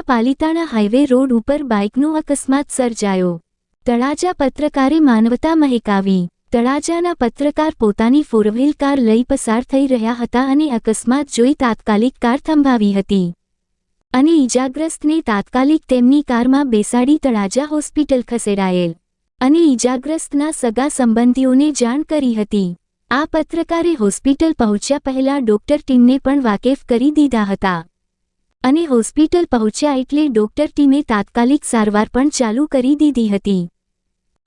Palitana highway road ઉપર બાઇકનો અકસ્માત સર્જાયો. તળાજા પત્રકારે માનવતા મહેકાવી. તળાજાના પત્રકાર પોતાની ફોરવ્હીલ કાર લઈ પસાર થઈ રહ્યા હતા અને અકસ્માત જોઈ તાત્કાલિક કાર થંભાવી હતી. અને ઈજાગ્રસ્તને તાત્કાલિક તેમની કારમાં બેસાડી તળાજા હોસ્પિટલ ખસેડાયેલ. અને ઈજાગ્રસ્તના સગા સંબંધીઓને જાણ કરી હતી. આ પત્રકારે હોસ્પિટલ પહોંચ્યા પહેલા ડોક્ટર ટીમને પણ વાકેફ કરી દીધા હતા. અને હોસ્પિટલ પહોંચ્યા એટલે ડોક્ટર ટીમે તાત્કાલિક સારવાર પણ ચાલુ કરી દીધી હતી.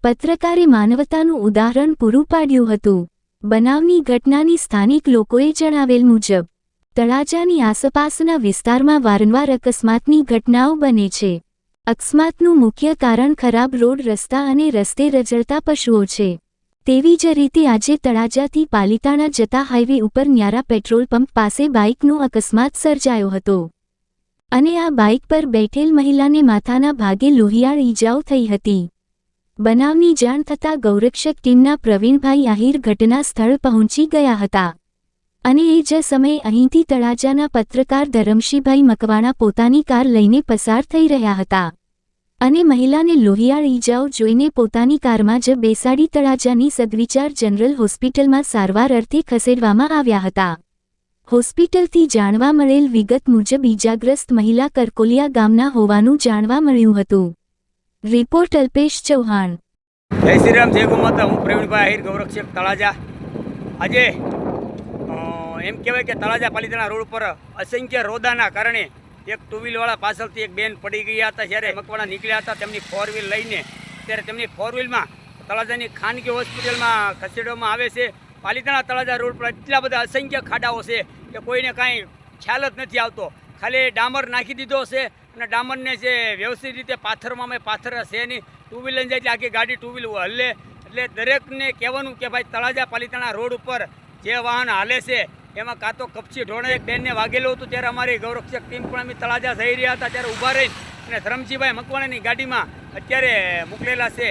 પત્રકારે માનવતાનું ઉદાહરણ પૂરું પાડ્યું હતું. બનાવની ઘટનાની સ્થાનિક લોકોએ જણાવેલ મુજબ, તળાજાની આસપાસના વિસ્તારમાં વારંવાર અકસ્માતની ઘટનાઓ બને છે. અકસ્માતનું મુખ્ય કારણ ખરાબ રોડ રસ્તા અને રસ્તે રજળતા પશુઓ છે. તેવી જ રીતે આજે તળાજાથી પાલિતાણા જતા હાઈવે ઉપર ન્યારા પેટ્રોલ પંપ પાસે બાઇકનો અકસ્માત સર્જાયો હતો. અને આ બાઇક પર બેઠેલ મહિલાને માથાના ભાગે લોહિયાળ ઈજાઓ થઈ હતી. બનાવની જાણ થતાં ગૌરક્ષક ટીમના પ્રવીણભાઈ આહિર ઘટના સ્થળ પહોંચી ગયા હતા. અને એ જ સમયે અહીંથી તળાજાના પત્રકાર ધરમશીભાઈ મકવાણા પોતાની કાર લઈને પસાર થઈ રહ્યા હતા. અને મહિલાને લોહિયાળ ઈજાઓ જોઈને પોતાની કારમાં જ બેસાડી તળાજાની સદવિચાર જનરલ હોસ્પિટલમાં સારવાર અર્થે ખસેડવામાં આવ્યા હતા. હોસ્પિટલથી જાણવા મળેલ વિગત મુજબ ઈજાગ્રસ્ત મહિલા કરકોલિયા ગામના હોવાનું જાણવા મળ્યું હતું. રિપોર્ટ અલ્પેશ ચૌહાણ. જય શ્રી રામ, જય ગોમાતા. હું પ્રવીણભાઈ આહિર ગૌરક્ષક તળાજા. આજે એમ કહેવાય કે તળાજા પાલિતાણા રોડ પર અસંખ્ય રોદાના કારણે એક ટુ વ્હીલવાળા પાછળથી એક બેન પડી ગયા હતા. જ્યારે મકવાણા નીકળ્યા હતા, તેમની ફોર વ્હીલ લઈને. ત્યારે તેમની ફોર તળાજાની ખાનગી હોસ્પિટલમાં ખસેડવામાં આવે છે. પાલિતાણા તળાજા રોડ પર એટલા બધા અસંખ્ય ખાડાઓ છે કે કોઈને કાંઈ ખ્યાલ જ નથી આવતો. ખાલી ડામર નાખી દીધો છે અને ડામરને જે વ્યવસ્થિત રીતે પાથરમાં મેં પાથર છે નહીં. ટુ વ્હીલર જાય એટલે આખી ગાડી ટુ વ્હીલ હલે. એટલે દરેકને કહેવાનું કે ભાઈ તળાજા પાલિતાણા રોડ ઉપર જે વાહન હાલે છે, એમાં કાં તો કપચી ઢોણે એક બેનને વાગેલું હતું. ત્યારે અમારી ગૌરક્ષક ટીમ પણ અમે તળાજા જઈ રહ્યા હતા. ત્યારે ઊભા રહી અને ધરમજીભાઈ મકવાણાની ગાડીમાં અત્યારે મોકલેલા છે.